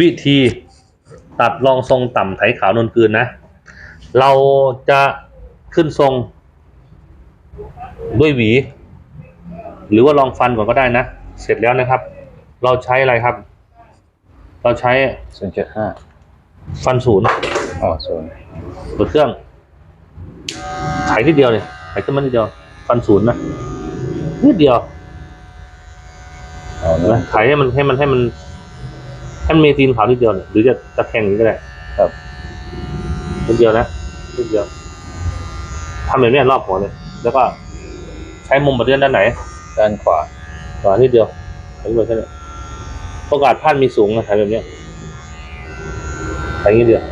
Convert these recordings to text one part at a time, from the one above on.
วิธีตัดรองทรงต่ำไถขาวนวลกลืนนะ เราจะขึ้นทรง ด้วยหวี หรือว่าลองฟันก่อนก็ได้นะ เสร็จแล้วนะครับ เราใช้อะไรครับ เราใช้ศูนย์จุดห้าฟันศูนย์อ๋อศูนย์เปิดเครื่องไถนิดเดียวเลยไถขึ้นมานิดเดียว ฟันศูนย์นะนิดเดียวอ๋อเห็นไหมนะไถให้มันให้มันให้มัน ให้มันมีตีนขาวนิดเดียวเนี่ยหรือจะตะแคงอย่างนี้ก็ได้ครับนิดเดียวนะนิดเดียวทำแบบนี้รอบหัวเลย แล้วก็ ใช้มุมบดเลื่อนด้านไหน ด้านขวา ขวานิดเดียวไถขึ้นมาแค่นี้โอกาสพลาดมีสูงนะไถแบบเนี้ยไถนิดเดียว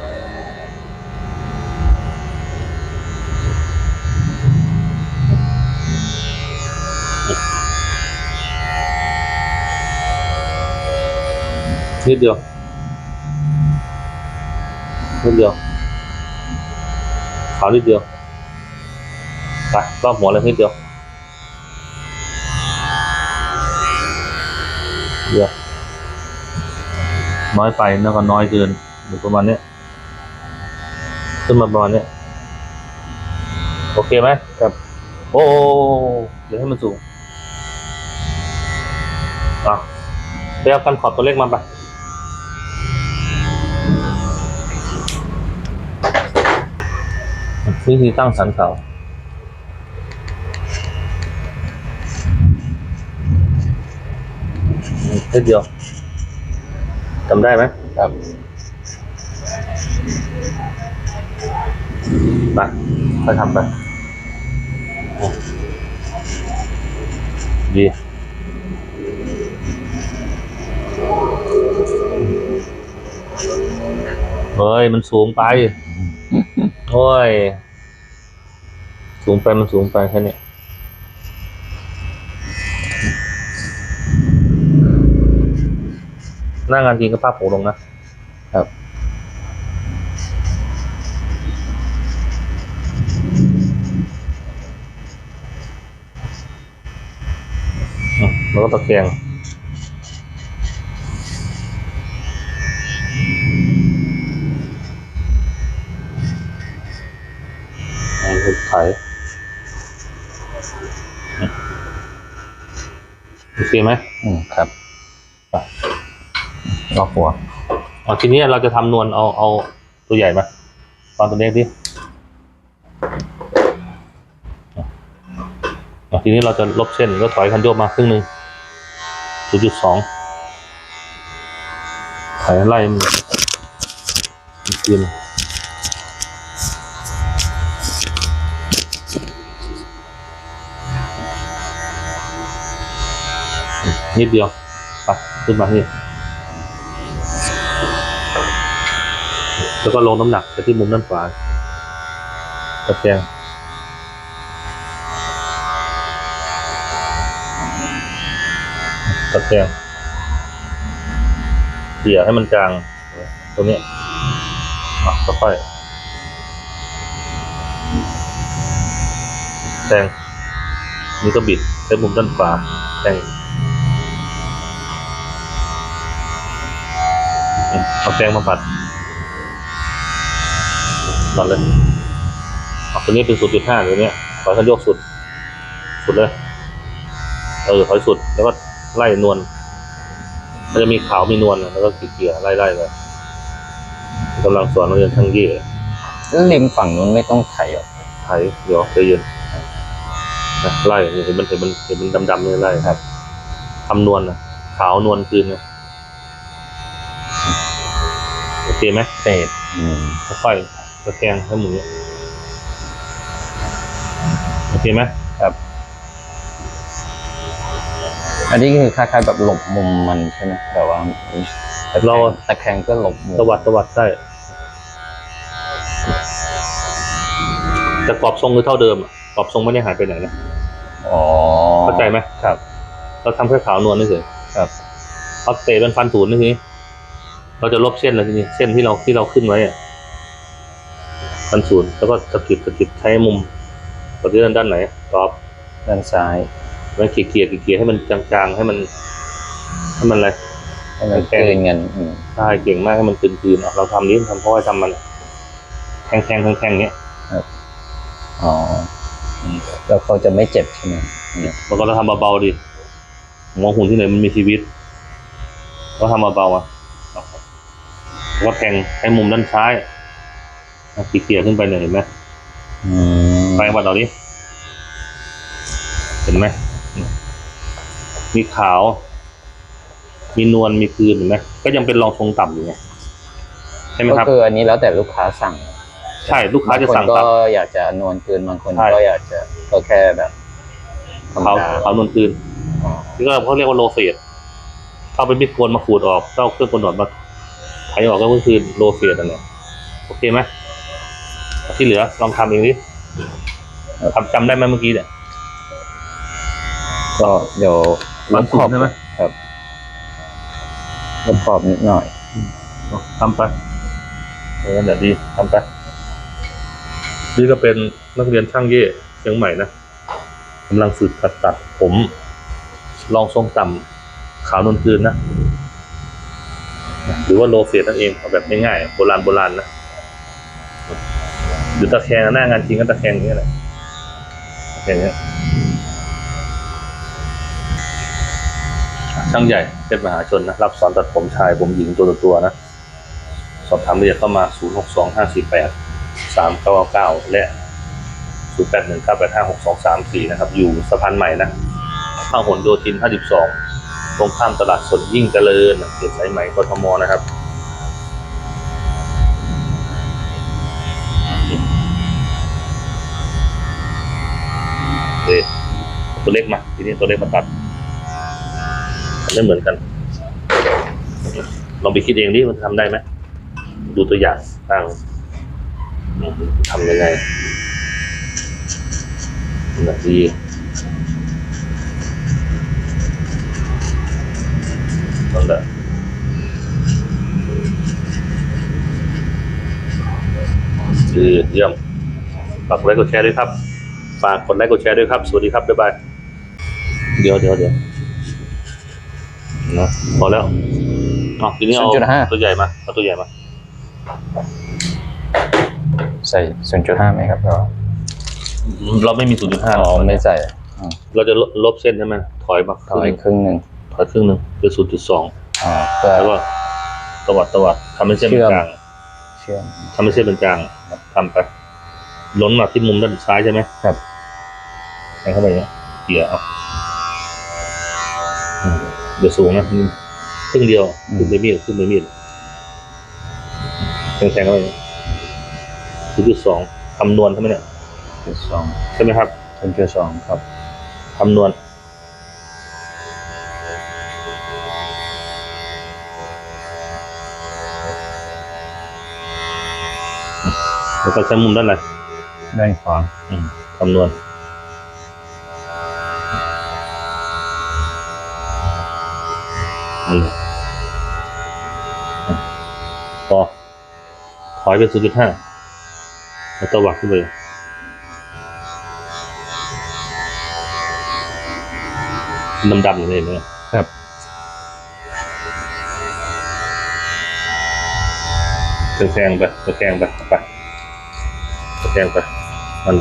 นิดเดียวนิดเดียวขาวนิดเดียวไปรอบหัวเลยนิดเดียวเดียวน้อยไปแล้วก็น้อยเกินหรือประมาณนี้ขึ้นมาประมาณนี้โอเคไหมครับโอ้เดี๋ยวให้มันสูงอะไปเอากันขอบตัวเล็กมาไป วิธีตั้งสันเขานิดเดียวจำได้ไหมครับไปไปทำไปอืมดีเฮ้ย มันสูงไป โอ้ย สูงไปมันสูงไปแค่เนี้ยหน้างานจริงก็ภาพผมลงนะครับอืมแล้วก็ตะแคงไอ้ลูกไถอืม โอเคไหมอืมครับไปรอบหัวอ๋อทีนี้เราจะทำนวลเอาเอาตัวใหญ่มาตอนตัวเล็กดิอะทีนี้เราจะลบเส้นก็ถอยคันโยกมาครึ่งหนึ่งศูนย์จุดสองถอยไล่มันกิน นิดเดียวไปขึ้นมานี่แล้วก็ลงน้ำหนักไปที่มุมด้านขวาตะแคงตะแคงเกี่ยให้มันจางตรงนี้อะค่อยๆแทงนี่ก็บิดใช้มุมด้านขวาแทง เอาแทงมาปัดตัดเลยเอาตัวนี้เป็นศูนย์จุดห้าตัวเนี้ยถอยคันโยกสุด สุดเลย เออถอยสุด แล้วก็ไล่นวล มันจะมีขาวมีนวลอะแล้วก็เกลี่ยๆไล่ไล่ไปกำลังสอนนักเรียนช่างเย่แล้วริมฝั่งนู้นไม่ต้องไถหรอไถเดี๋ยวใจเย็นนะไล่เห็นมันเห็นมันเห็นมันดำๆเนี่ยไล่ครับทำนวลนะขาวนวลคืนนะ โอเคไหมเศษอืมค่อยๆตะแคงให้หมุนโอเคไหมครับ อันนี้คือคล้ายๆแบบหลบมุมมันใช่ไหมแบบว่าตะแคเรางตะแคงก็หลบมุมตวัดตวัดได้แต่กรอบทรงคือเท่าเดิมอะกรอบทรงไม่ได้หายไปไหนนะอ๋อเข้าใจไหมครับ เราทำแค่ขาวนวลนี่เฉยครับเอาเตะเป็นฟันศูนย์นี่ทีนี้ เราจะลบเส้นเลยทีนี้เส้นที่เราที่เราขึ้นไว้อะฟันศูนย์แล้วก็สะกิดสะกิดใช้มุมตัวที่ด้านด้านไหนกรอบด้านซ้ายแล้วเกลี่ยเกลี่ยเกลี่ยให้มันจางๆให้มันให้มันอะไรใให้มันแข็งกลืนกันอืมใช่เก่งมากให้มันคืนๆอะเราทำนี้ทำเพราะว่าทำมันแทงแทงแทงแทงๆเนี้ยอ๋ออืมแล้วเขาจะไม่เจ็บใช่ไหมเนี่ยมันก็ต้องทำเบาๆดิมองหุ่นที่ไหนมันมีชีวิตก็ทำเบาๆอะแล้ว ก็แทงให้มุมด้านซ้ายอะเกี่ยๆขึ้นไปเนี่ยเห็นไหมอืมไปวัดเราดิ เห็นไหม มีขาว มีนวล มีคืนเห็นไหม ก็ยังเป็นรองทรงต่ำอยู่ไง ใช่ไหมก็ครับคืออันนี้แล้วแต่ลูกค้าสั่ง ใช่ ลูกค้าจะสั่งบคนตัดก็อยากจะนวลคืนบางคนใช่ก็อยากจะก็แค่แบบธรรมขาวดาขาวนวลคืนอ๋อนี่ก็เขาเรียกว่าโลเฟดเข้าไปมิดโกนมาขูดออกเข้าเครื่องกลนออกมาไถออกก็คือโลเฟดอันเนี้ยโอเคไหมที่เหลือลองทำเองดิทำจำได้ไหมเมื่อกี้เนี่ยก็เดี๋ยวบางกลุ่มใช่ไหมครับลบขอบนิดหน่อยทำไปเออเดี๋ยวดีทำไปนี่ก็เป็นนักเรียนช่างเย่เชียงใหม่นะกำลังฝึกตัดตัดผมลองทรงต่ำขาวนวลคืนนะห รือว่าโลเฟดนั่นเองเอาแบบง่ายๆโบราณโบราณนะหรือตะแคงหน้างานจริงก็ตะแคงอย่างนี้แหละอย่างเงี้ยช่างใหญ่เพชรมหาชนนะรับสอนตัดผมชายผมหญิงตัวต่อตัวนะ สอบถามรายละเอียดเข้ามา 0 6 2 5 4 8 3 9 9และ 0 8 1 9 8 5 6 2 3 4 นะครับ อยู่สะพานใหม่นะข้างหนโยธิน52 ตรงข้ามตลาดสดยิ่งเจริญเขตสายไหมกทมนะครับเตัวเล็กมาทีนี้ตัวเล็กมาตัดมันไม่เหมือนกัน ลองไปคิดเองดิมันทำได้ไหมดูตัวอย่างบ้างทำยังไงนาทีนั่นแหละ ดีเยี่ยมฝากกดไลค์กดแชร์ด้วยครับฝากกดไลค์กดแชร์ด้วยครับ สวัสดีครับบ๊ายบายเดี๋ยวเดี๋ยวเดี๋ยวนะพอแล้วอะทีนี้เอา0.5 ตัวใหญ่มาเอาตัวใหญ่มาใส่ศูนย์จุดห้าไหมครับก็เราไม่มี 0.5อ๋อไม่ใส่อ๋อเราจะลบลบเส้นใช่ไหมถอยมาถอยครึ่งหนึ่งถอยครึ่งหนึ่งเป็น0.2อ๋อเพื่อ แล้วก็ตวัดตวัดทำให้เส้นเป็นกลาง เชื่อม ทำให้เส้นเป็นกลางทำไป ล้นมาที่มุมด้านซ้ายใช่ไหมครับแทงเข้าไปอย่างเงี้ยเกี่ยเอาอืมเดี๋ยวสูงนะครึ่งเดียวครึ่งใบมีดครึ่งใบมีดแทงแทงเข้าไปศูนย์จุดสองคำนวณใช่ไหมเนี่ยจุดสองใช่ไหมครับศูนย์จุดสองครับคำนวณ แล้วก็ใช้มุมด้านไหนด้านขวาอืมคำนวณอืมพอถอยไปศูนย์จุดห้าแล้วตวัดขึ้นไปดำๆอย่างนี้เลยครับแทงๆไปตะแคงไปไปตะ แคงไปมัน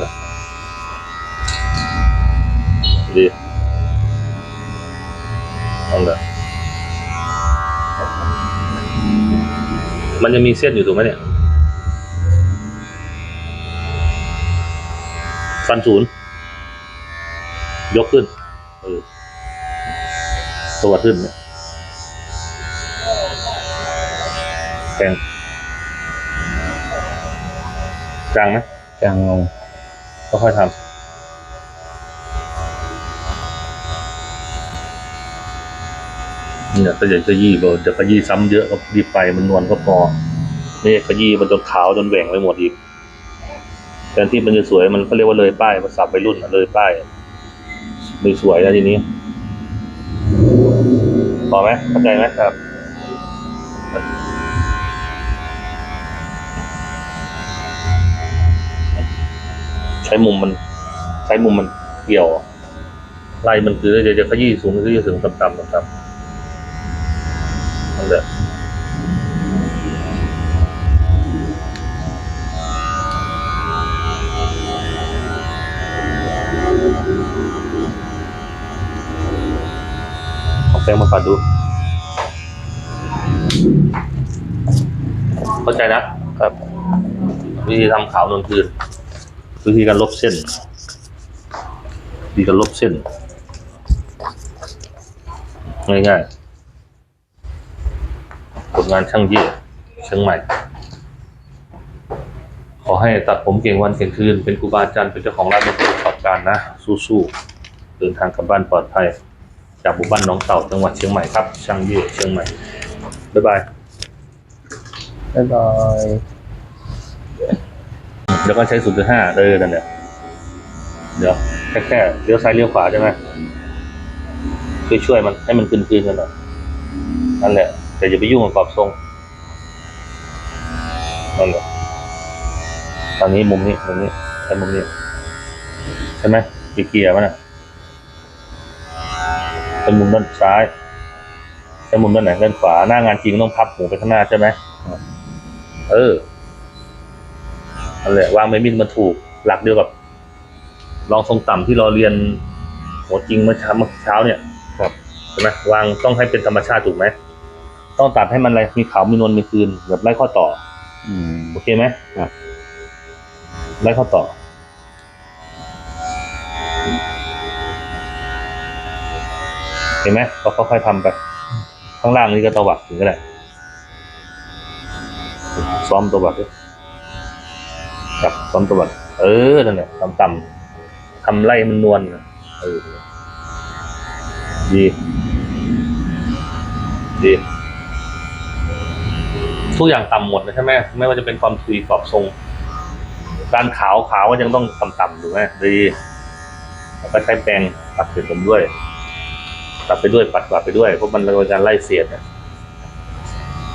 ดีนั่นแหละมันยังมีเส้นอยู่ถูกไหมเนี่ย ฟันศูนย์ ยกขึ้นตัวขึ้นเนี่ยแทง กลางไหมกลางลงก็ค่อยทำเนี่ยก็อย่าขยี้เบอร์จะขยี้ซ้ำเยอะก็รีบไปมันนวลก็พอนี่ขยี้มันจนขาวจนแหว่งไปหมดอีกแทนที่มันจะสวยมันก็เรียกว่าเลยป้ายภาษาไปรุ่นอะเลยป้ายไม่สวยนะทีนี้พอไหมเข้าใจไหมครับ ช้มุมมันใช้มุมมันเกี่ยวไล่มันคือจะจะขยี้สูงขยี้สูงต่ำๆนะครับนั่นแหละาแป้มาฟังดู เข้าใจนะครับ วิธีทำขาวนวลคืน วิธีการลบเส้นวิธีการลบเส้น ง่ายๆผลงานช่างเยี่ยเชียงใหม่ ขอให้ตัดผมเก่งวันเก่งคืน เป็นครูบาอาจารย์เป็นเจ้าของร้านเป็นผู้ประกอบการนะ สู้ๆเดินทางกลับบ้านปลอดภัย จากหมู่บ้านหน้องเต่าจังหวัดเชียงใหม่ครับ ช่างเยี่ยเชียงใหม่บ๊ายบายบ๊ายบาย เดี๋ยวก็ใช้ศูนย์จุดห้าเออนั่นแหละเดี๋ยวแค่แค่เลี้ยวซ้ายเลี้ยวขวาใช่ไหมช่วยช่วยมันให้มันคืนคืนๆกันหน่อยนั่นแหละแต่อย่าไปยุ่งกับกรอบทรงนั่นแหละตอนนี้มุมนี้มุมนี้ใช้มุมนี้ใช่ไหมเกียร์มันอะใช้มุมด้านซ้ายใช้มุมด้านไหนด้านขวาหน้างานจริงต้องพับหูไปข้างหน้าใช่ไหมเออ นั่นแหละวางไม้มินมันถูกหลักเดียวกับรองทรงต่ำที่เราเรียนหัวจริงเมื่อเช้าเมื่อเช้าเนี่ยครับใช่ไหมวางต้องให้เป็นธรรมชาติถูกไหมต้องตัดให้มันอะไรมีขาวมีนวลมีคืนแบบไล่ข้อต่อ อืมโอเคไหมครับไล่ข้อต่อเห็นไหมก็ค่อยๆทำไป ข้างล่างนี่ก็ตวัดถึงก็ได้ซ้อมตวัดด้วย กับซ้อมตวัดเออนั่นแหละต่ำๆทำไล่มันนวลนะเออดีดีทุกอย่างต่ำหมดนะใช่ไหมไม่ว่าจะเป็นความทุยกรอบทรงการขาวขาวก็ยังต้องต่ำๆถูกไหมดีแล้วก็ใช้แปรงปัดเศษผมด้วยปัดไปด้วยปัดกวาดไปด้วยเพราะมันเป็นการไล่เศษเนี่ย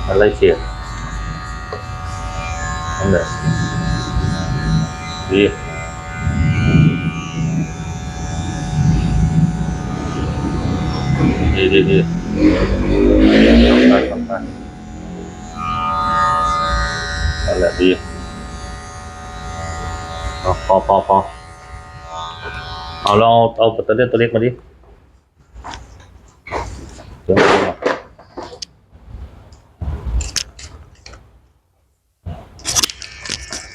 มันไล่เศษนั่นแหละ ดีดีดีดีทำได้ทำได้นั่นแหละดีเอาพอพอพอเอาเราเอาเอาปัตเตอร์เลียนตัวเล็กมาดิเดี๋ยวเอามา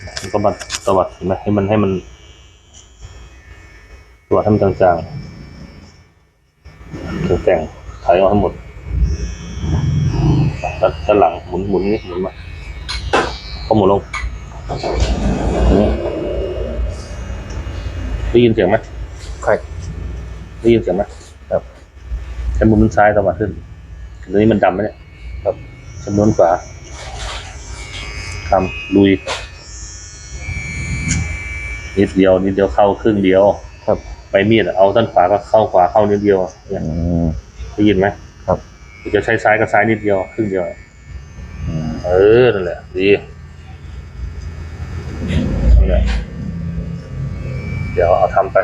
มัน ก็มาตวัดเห็นไหมให้มันให้มันตวัดให้มันจางๆถึงแต่งถ่ายออกให้หมดด้านด้านหลังหมุนหมุนนี่หมุนมาเขาหมุนลงอย่างนี้ได้ยินเสียงไหมใครได้ยินเสียงไหมครับใช้มุมด้านซ้ายตวัดขึ้นตรงนี้มันดำไหมเนี่ยครับใช้มุมด้านขวาทำลุย นิดเดียวนิดเดียวเข้าครึ่งเดียวครับใบมีดอะเอาด้านขวาก็เข้าขวาเข้านิดเดียวเนี่ยอืมได้ยินไหมครับหรือจะใช้ซ้ายก็ซ้ายนิดเดียวครึ่งเดียวอืมเออนั่นแหละดีนั่นแหละเดี๋ยวเอาทำไป